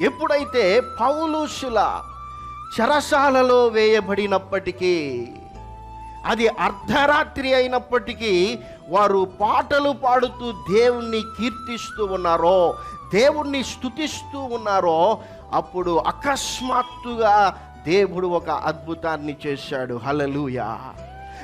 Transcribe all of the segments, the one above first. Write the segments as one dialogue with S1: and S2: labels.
S1: ఎప్పుడైతే పౌలుషుల చెరసాలలో వేయబడినప్పటికీ అది అర్ధరాత్రి అయినప్పటికీ వారు పాటలు పాడుతూ దేవుణ్ణి కీర్తిస్తూ ఉన్నారో దేవుణ్ణి స్తుతిస్తూ ఉన్నారో అప్పుడు అకస్మాత్తుగా దేవుడు ఒక అద్భుతాన్ని చేశాడు. హలలుయా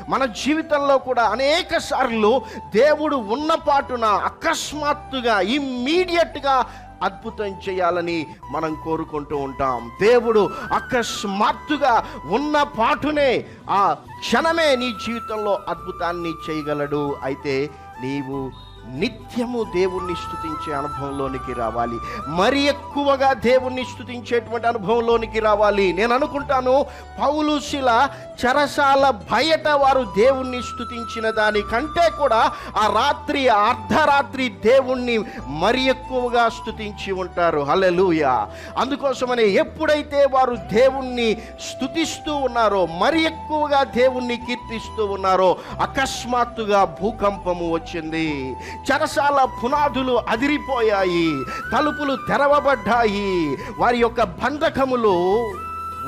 S1: మన జీవితంలో కూడా అనేక సార్లు దేవుడు ఉన్న పాటున అకస్మాత్తుగా ఇమ్మీడియట్గా అద్భుతం చేయాలని మనం కోరుకుంటూ ఉంటాం. దేవుడు అకస్మాత్తుగా ఉన్న పాటునే ఆ క్షణమే నీ జీవితంలో అద్భుతాన్ని చేయగలడు. అయితే నీవు నిత్యము దేవుణ్ణి స్థుతించే అనుభవంలోనికి రావాలి. మరి ఎక్కువగా దేవుణ్ణి స్థుతించేటువంటి అనుభవంలోనికి రావాలి. నేను అనుకుంటాను పౌలుశిల చరసాల చెరసాల బయట వారు దేవుణ్ణి స్తుతించిన దానికంటే కూడా ఆ రాత్రి అర్ధరాత్రి దేవుణ్ణి మరి ఎక్కువగా స్థుతించి ఉంటారు. హల్లెలూయా. అందుకోసమనే ఎప్పుడైతే వారు దేవుణ్ణి స్థుతిస్తూ ఉన్నారో మరి ఎక్కువగా దేవుణ్ణి కీర్తిస్తూ ఉన్నారో అకస్మాత్తుగా భూకంపము వచ్చింది. చెరసాల పునాదులు అదిరిపోయాయి తలుపులు తెరవబడ్డాయి వారి యొక్క బంధకములు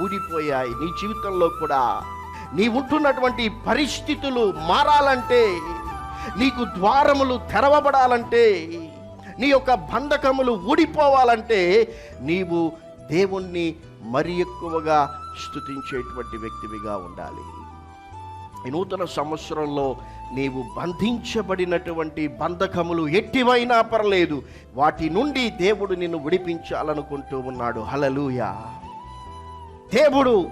S1: ఊడిపోయాయి. నీ జీవితంలో కూడా నీ ఉంటున్నటువంటి పరిస్థితులు మారాలంటే నీకు ద్వారములు తెరవబడాలంటే నీ యొక్క బంధకములు ఊడిపోవాలంటే నీవు దేవుణ్ణి మరి ఎక్కువగా స్థుతించేటువంటి వ్యక్తివిగా ఉండాలి. నూతన సంవత్సరంలో నీవు బంధించబడినటువంటి బంధకములు ఎట్టివైనా పర్లేదు వాటి నుండి దేవుడు నిన్ను విడిపించాలనుకుంటూ ఉన్నాడు. హలలుయా దేవుడు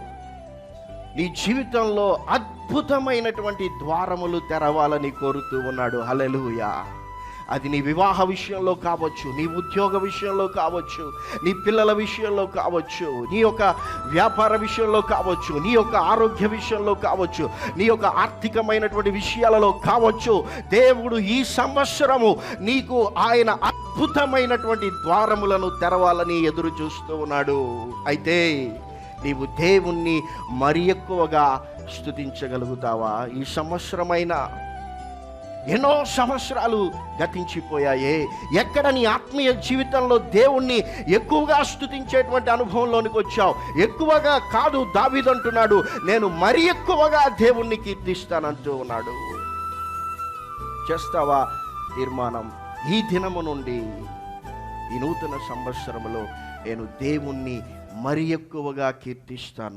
S1: నీ జీవితంలో అద్భుతమైనటువంటి ద్వారములు తెరవాలని కోరుతూ ఉన్నాడు. హలలుయా అది నీ వివాహ విషయంలో కావచ్చు నీ ఉద్యోగ విషయంలో కావచ్చు నీ పిల్లల విషయంలో కావచ్చు నీ యొక్క వ్యాపార విషయంలో కావచ్చు నీ యొక్క ఆరోగ్య విషయంలో కావచ్చు నీ యొక్క ఆర్థికమైనటువంటి విషయాలలో కావచ్చు. దేవుడు ఈ సంవత్సరము నీకు ఆయన అద్భుతమైనటువంటి ద్వారములను తెరవాలని ఎదురు చూస్తూ ఉన్నాడు. అయితే నీవు దేవుణ్ణి మరి ఎక్కువగా స్తుతించగలుగుతావా? ఈ సంవత్సరమైన ఎన్నో సంవత్సరాలు గతించిపోయాయే. ఎక్కడ నీ ఆత్మీయ జీవితంలో దేవుణ్ణి ఎక్కువగా స్థుతించేటువంటి అనుభవంలోనికి వచ్చావు? ఎక్కువగా కాదు దావిదంటున్నాడు నేను మరి ఎక్కువగా దేవుణ్ణి కీర్తిస్తానంటూ ఉన్నాడు. చేస్తావా తీర్మానం? ఈ దినము నుండి ఈ నూతన సంవత్సరములో నేను దేవుణ్ణి మరి ఎక్కువగా కీర్తిస్తాను.